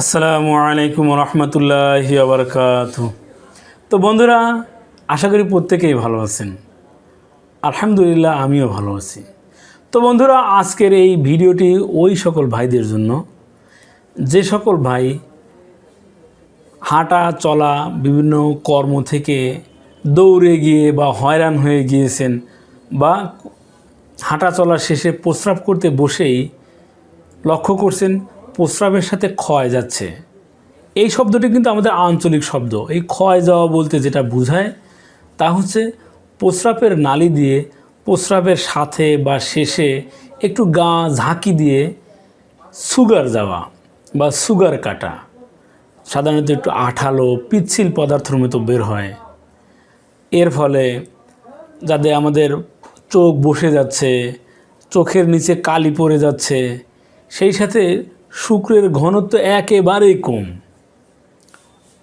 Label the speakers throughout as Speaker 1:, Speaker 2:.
Speaker 1: আসসালামু আলাইকুম রহমতুল্লাহি আবরকাত তো বন্ধুরা, আশা করি প্রত্যেকেই ভালো আছেন। আলহামদুলিল্লাহ, আমিও ভালো আছি। তো বন্ধুরা, আজকের এই ভিডিওটি ওই সকল ভাইদের জন্য। যে সকল ভাই হাঁটা, চলা, বিভিন্ন কর্ম থেকে দৌড়ে গিয়ে বা হয়রান হয়ে গিয়েছেন বা হাঁটা চলা শেষে প্রস্রাব করতে বসেই লক্ষ্য করছেন প্রস্রাবের সাথে ক্ষয় যাচ্ছে। এই শব্দটি কিন্তু আমাদের আঞ্চলিক শব্দ। এই ক্ষয় যাওয়া বলতে যেটা বোঝায় তা হচ্ছে প্রস্রাবের নালি দিয়ে প্রস্রাবের সাথে বা শেষে একটু গা ঝাঁকি দিয়ে সুগার যাওয়া বা সুগার কাটা। সাধারণত একটু আঠালো, পিচ্ছিল পদার্থের মতো বের হয়। এর ফলে যাদের আমাদের চোখ বসে যাচ্ছে, চোখের নিচে কালি পড়ে যাচ্ছে, সেই সাথে শুক্রের ঘনত্ব একেবারেই কম।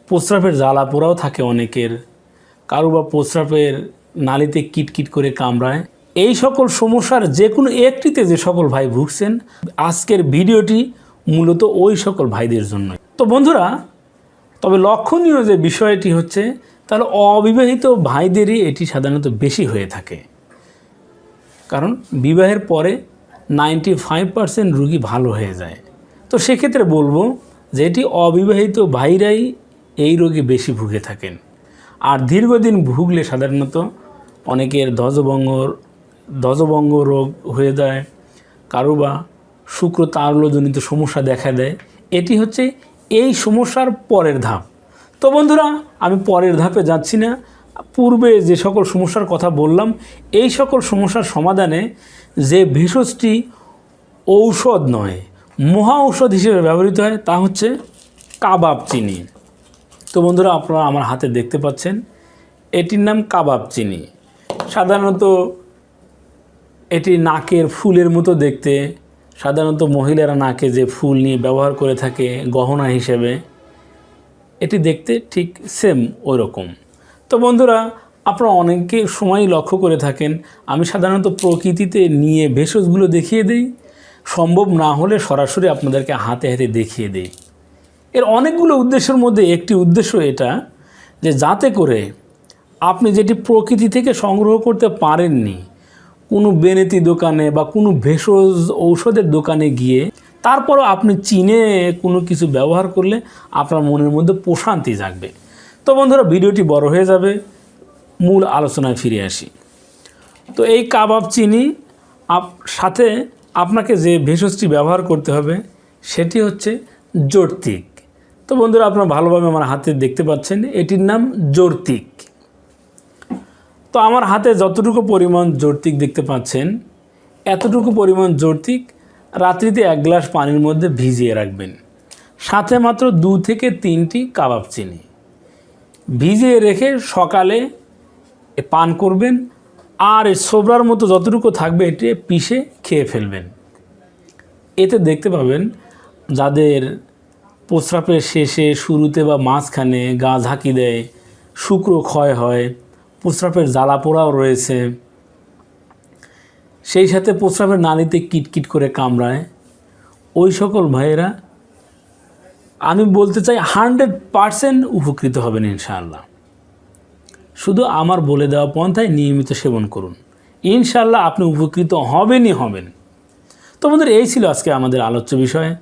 Speaker 1: প্রস্রাবের জ্বালা পোড়াও থাকে অনেকের। কারও বা প্রস্রাবের নালিতে কিটকিট করে কামড়ায়। এই সকল সমস্যার যে কোনো একটিতে যে সকল ভাই ভুগছেন, আজকের ভিডিওটি মূলত ওই সকল ভাইদের জন্য তো বন্ধুরা, তবে লক্ষণীয় যে বিষয়টি হচ্ছে, তাহলে অবিবাহিত ভাইদেরই এটি সাধারণত বেশি হয়ে থাকে। কারণ বিবাহের পরে নাইনটি ফাইভ পার্সেন্ট রুগী ভালো হয়ে যায়। তো সেক্ষেত্রে বলব যে এটি অবিবাহিত ভাইরাই এই রোগে বেশি ভুগে থাকেন। আর দীর্ঘদিন ভুগলে সাধারণত অনেকের ধ্বজভঙ্গ ধ্বজভঙ্গ রোগ হয়ে যায়, কারও বা শুক্র তারলজনিত সমস্যা দেখা দেয়। এটি হচ্ছে এই সমস্যার পরের ধাপ। তো বন্ধুরা, আমি পরের ধাপে যাচ্ছি না। পূর্বে যে সকল সমস্যার কথা বললাম, এই সকল সমস্যার সমাধানে যে ভেষজটি ঔষধ নয় মহা ঔষধ হিসেবে ব্যবহৃত হয়, তা হচ্ছে কাবাব চিনি। তো বন্ধুরা, আপনারা আমার হাতে দেখতে পাচ্ছেন, এটির নাম কাবাব চিনি। সাধারণত এটি নাকের ফুলের মতো দেখতে, সাধারণত মহিলারা নাকে যে ফুল নিয়ে ব্যবহার করে থাকে গহনা হিসেবে, এটি দেখতে ঠিক সেম ওই রকম তো বন্ধুরা, আপনারা অনেকে সময় লক্ষ্য করে থাকেন, আমি সাধারণত প্রকৃতিতে নিয়ে ভেষজগুলো দেখিয়ে দিই সম্ভব না হলে সরাসরি আপনাদেরকে হাতে হাতে দেখিয়ে দিই। এর অনেকগুলো উদ্দেশ্যের মধ্যে একটি উদ্দেশ্য এটা যে যাতে করে আপনি যেটি প্রকৃতি থেকে সংগ্রহ করতে পারেননি, কোনো বেনেতি দোকানে বা কোনো ভেষজ ঔষধের দোকানে গিয়ে তারপরও আপনি চিনে কোনো কিছু ব্যবহার করলে আপনার মনের মধ্যে প্রশান্তি জাগবে। তো বন্ধুরা, ভিডিওটি বড় হয়ে যাবে, মূল আলোচনায় ফিরে আসি। তো এই কাবাব চিনি, আপ সাথে আপনাকে যে ভেষজটি ব্যবহার করতে হবে, সেটি হচ্ছে জর্তিক। তো বন্ধুরা, আপনারা ভালোভাবে আমার হাতে দেখতে পাচ্ছেন, এটির নাম জর্তিক। তো আমার হাতে যতটুকু পরিমাণ জর্তিক দেখতে পাচ্ছেন, এতটুকু পরিমাণ জর্তিক রাত্রিতে এক গ্লাস পানির মধ্যে ভিজিয়ে রাখবেন। সাথে মাত্র দু থেকে তিনটি কাবাব চিনি। ভিজিয়ে রেখে সকালে পান করবেন আর এই সোবরার মতো যতটুকু থাকবে, এটি পিষে খেয়ে ফেলবেন। এতে দেখতে পাবেন, যাদের প্রস্রাবের শেষে শুরুতে বা মাঝখানে গা ঝাঁকি দেয়, শুক্র ক্ষয় হয়, প্রস্রাবের জ্বালা পোড়াও রয়েছে, সেই সাথে প্রস্রাবের নালিতে কিটকিট করে কামড়ায়। ওই সকল ভাইয়েরা, আমি বলতে চাই, হান্ড্রেড পারসেন্ট উপকৃত হবেন ইনশাআল্লাহ। শুধু আমার বলে দেওয়া পন্থায় নিয়মিত সেবন করুন। ইনশাল্লাহ আপনি উপকৃত হবেনই হবেন। তো বন্ধুরা, এই ছিল আজকে আমাদের আলোচ্য বিষয়।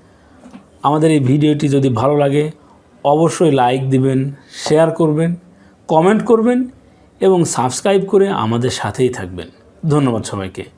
Speaker 1: আমাদের এই ভিডিওটি যদি ভালো লাগে, অবশ্যই লাইক দিবেন, শেয়ার করবেন, কমেন্ট করবেন এবং সাবস্ক্রাইব করে আমাদের সাথেই থাকবেন। ধন্যবাদ সবাইকে।